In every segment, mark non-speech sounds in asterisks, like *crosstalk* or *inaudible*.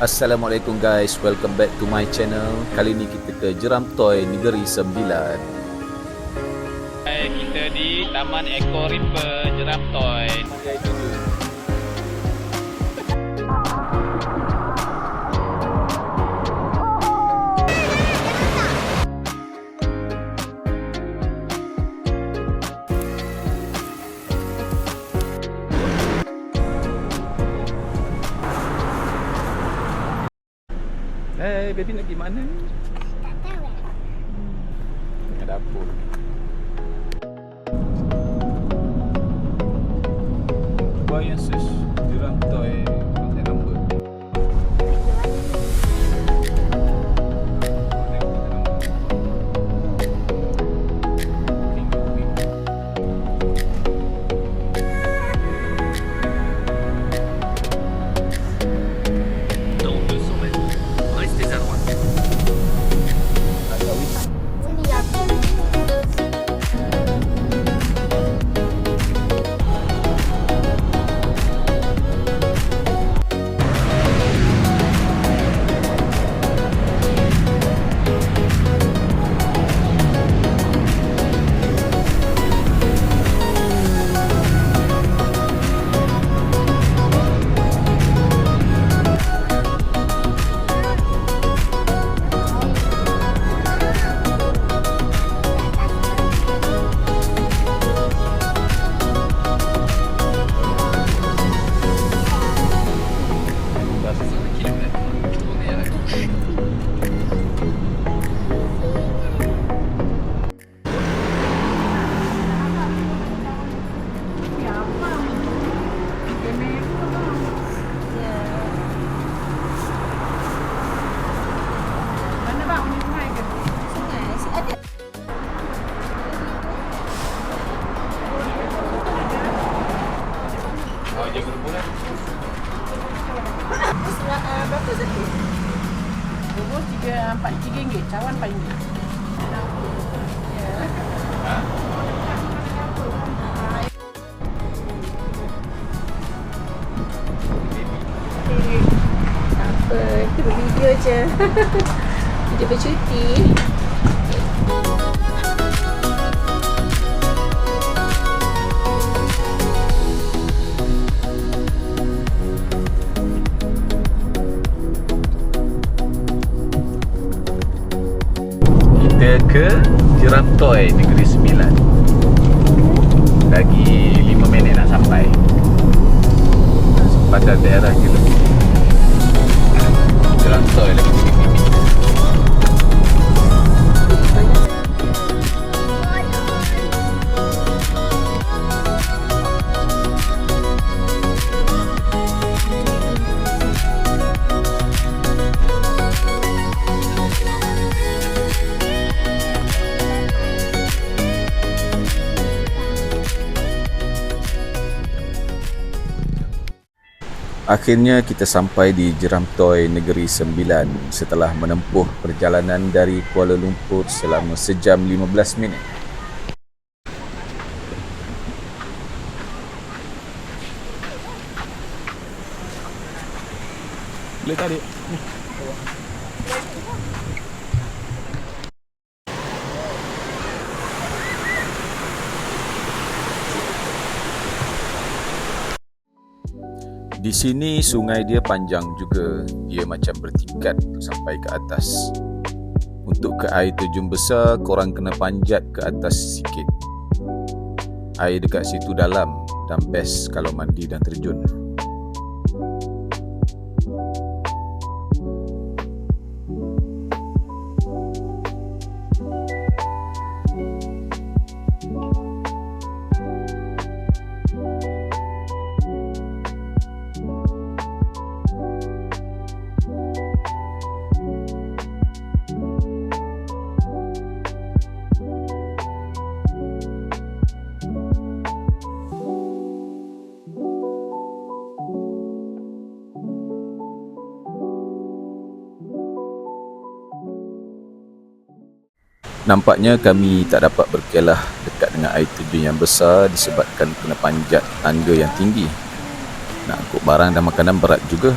Assalamualaikum guys, welcome back to my channel. Kali ni kita ke Jeram Toy Negeri Sembilan. Hai, kita di Taman Eco Ripper Jeram Toy. Hey, baby nak pergi mana ni? Tak tahu eh. Ke dapur. Why sus je video *laughs* bercuti Kita ke Jeram Toy Negeri Sembilan. Lagi 5 minit nak sampai. Pada daerah kita. Jeram Toy lagi Akhirnya kita sampai di Jeram Toy Negeri Sembilan setelah menempuh perjalanan dari Kuala Lumpur selama sejam 15 minit. Boleh tarik. Di sini sungai dia panjang juga. Dia macam bertingkat sampai ke atas. Untuk ke air terjun besar, korang kena panjat ke atas sikit. Air dekat situ dalam dan best kalau mandi dan terjun. Nampaknya kami tak dapat berkelah dekat dengan air terjun yang besar disebabkan kena panjat tangga yang tinggi. Nak angkut barang dan makanan berat juga.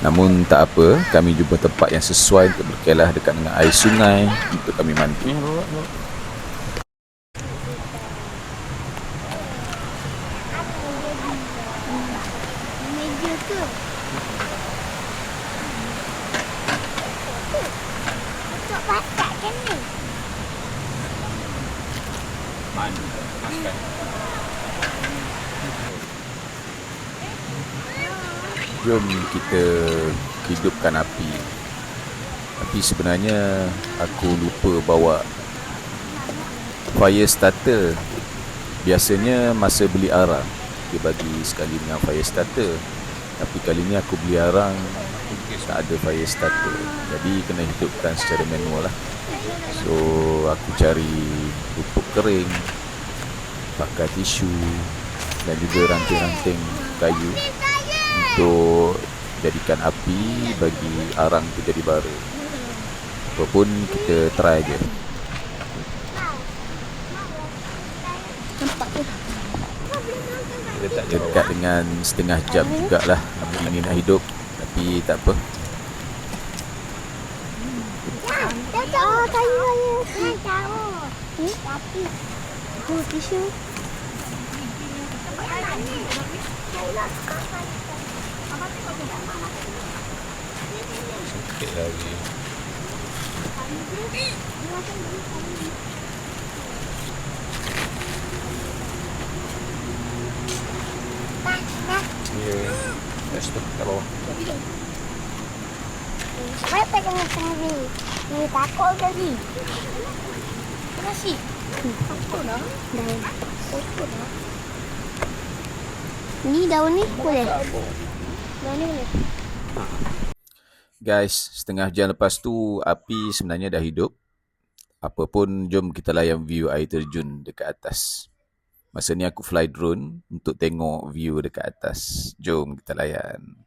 Namun tak apa, kami jumpa tempat yang sesuai untuk berkelah dekat dengan air sungai untuk kami mandi. Meja ke? Untuk pasak kan ni? Mandi. Makan. Jom kita hidupkan api. Tapi sebenarnya aku lupa bawa fire starter. Biasanya masa beli arang dia bagi sekali dengan fire starter. Tapi kali ni aku beli arang tak ada fire starter. Jadi kena hidupkan secara manual lah. So aku cari pupuk kering, pakai tisu dan juga ranting-ranting kayu untuk jadikan api bagi arang tu jadi bara. Apapun kita try je. Dekat dengan setengah jam jugalah api ni nak hidup. Tapi tak apa. Oh, kayu saya. Saya tahu. Hmm? Tapi. Oh, tisu. Sikit lagi. Ya. Dah stop kat bawah. Saya tak kena cari. Ni takut tadi. Nasi. Takut dah. Dah. Takut dah. Ni daun ni boleh? Guys, setengah jam lepas tu api sebenarnya dah hidup. Apa pun jom kita layan view air terjun dekat atas. Masa ni aku fly drone untuk tengok view dekat atas. Jom kita layan.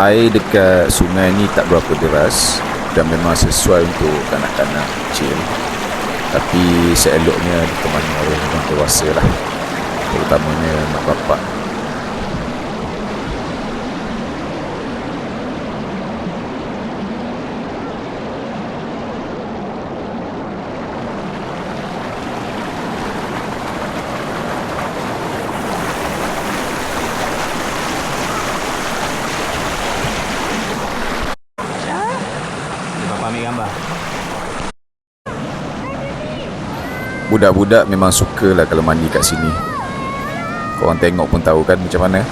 Air dekat sungai ni tak berapa deras dan memang sesuai untuk kanak-kanak kecil. Tapi seeloknya ditemani orang dewasa lah. Terutamanya mak bapak Budak-budak memang suka lah kalau mandi kat sini. Korang tengok pun tahu kan macam mana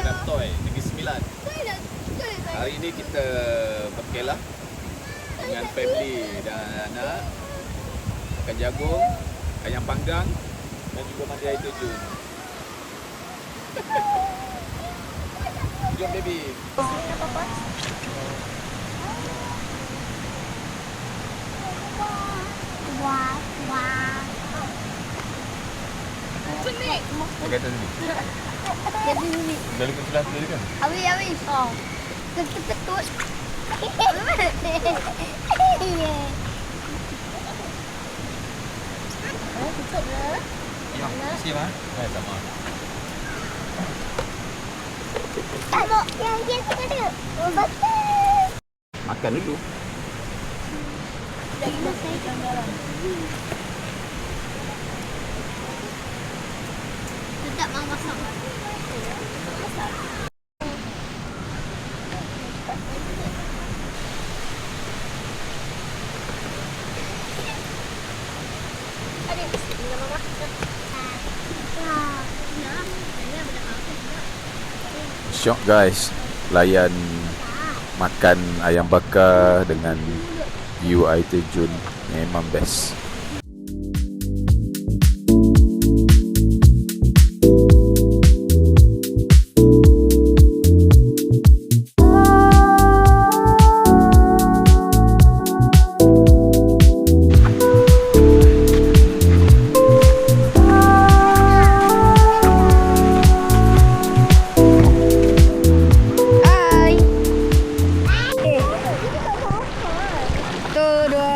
Geram Toy, Negeri Sembilan. Hari ini kita berkelah dengan family dan anak. Makan jagung, ayam panggang dan juga mandi air terjun. Jom baby. Wah, wah. Pakai atas ni Jadi ni. Dah lupa celah tadi kan? Habis, habis. Oh. Ketut-ketut. Ya, kasih, Eh, sama Tengok yang dia suka dia. Oh, betul. Makan dulu Dah saya gambaran. Syok guys. Layan Makan ayam bakar Dengan UI terjun Memang best. Oh.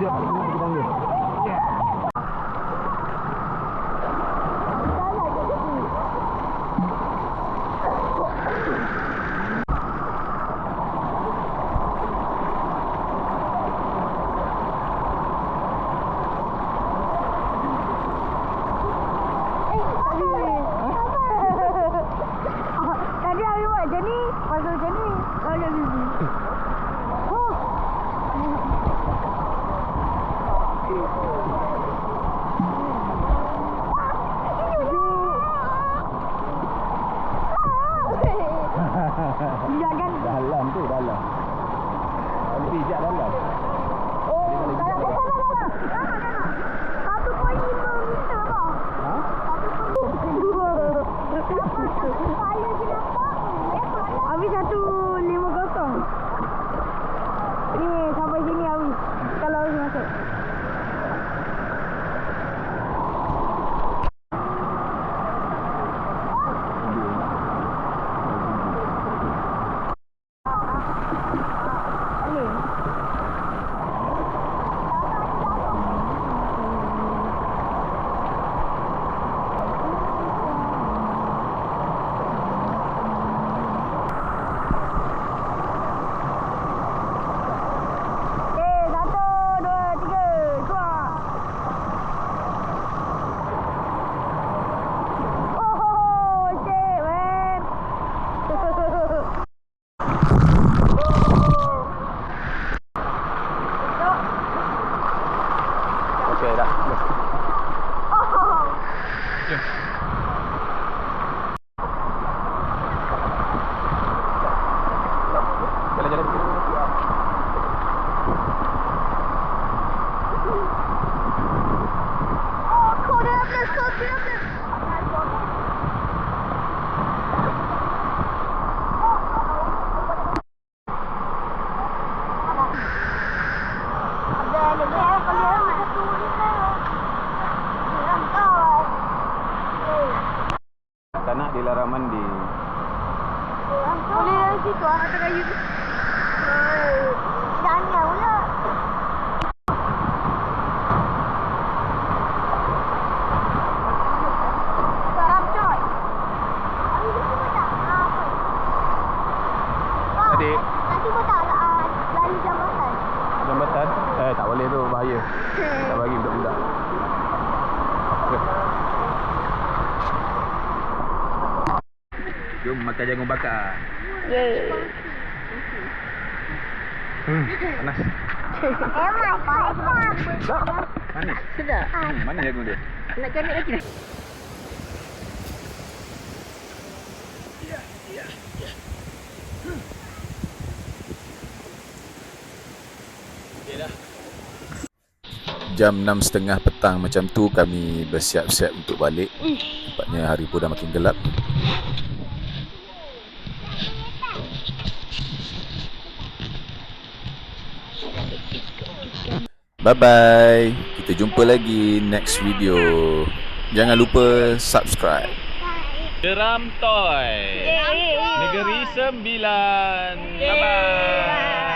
Yeah, jam 6.30 petang macam tu kami bersiap-siap untuk balik. Hmm. Nampaknya hari pun dah makin gelap. Bye-bye. Kita jumpa lagi next video. Jangan lupa subscribe. Geram Toy Negeri Sembilan. Bye-bye.